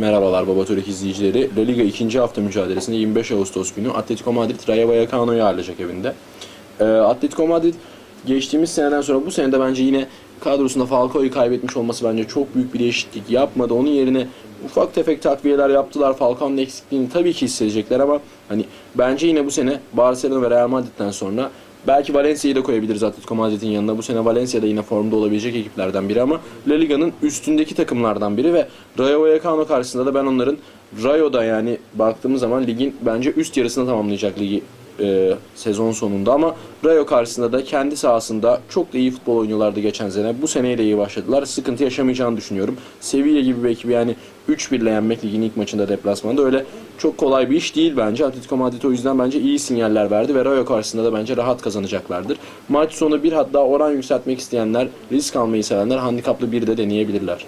Merhabalar Baba Türk izleyicileri. La Liga 2. hafta mücadelesinde 25 Ağustos günü Atletico Madrid Rayo Vallecano'yu ağırlayacak evinde. Ee, Atletico Madrid geçtiğimiz seneden sonra bu senede bence yine kadrosunda Falcao'yu kaybetmiş olması bence çok büyük bir değişiklik yapmadı. Onun yerine ufak tefek takviyeler yaptılar. Falcao'nun eksikliğini tabii ki hissedecekler ama hani bence yine bu sene Barcelona ve Real Madrid'den sonra Belki Valencia'yı da koyabiliriz Atletico Madrid'in yanına. Bu sene Valencia da yine formda olabilecek ekiplerden biri ama La Liga'nın üstündeki takımlardan biri ve Rayo Vallecano karşısında da ben onların Rayo'da yani baktığımız zaman ligin bence üst yarısını tamamlayacak ligi e, sezon sonunda ama Rayo karşısında da kendi sahasında çok da iyi futbol oynuyorlardı geçen sene. Bu seneye de iyi başladılar. Sıkıntı yaşamayacağını düşünüyorum. Sevilla gibi bir ekibi yani 3-1 ile yenmek ligin ilk maçında deplasmanda öyle çok kolay bir iş değil bence. Atletico Madrid o yüzden bence iyi sinyaller verdi ve Rayo karşısında da bence rahat kazanacaklardır. Maç sonu bir hatta oran yükseltmek isteyenler, risk almayı sevenler handikaplı bir de deneyebilirler.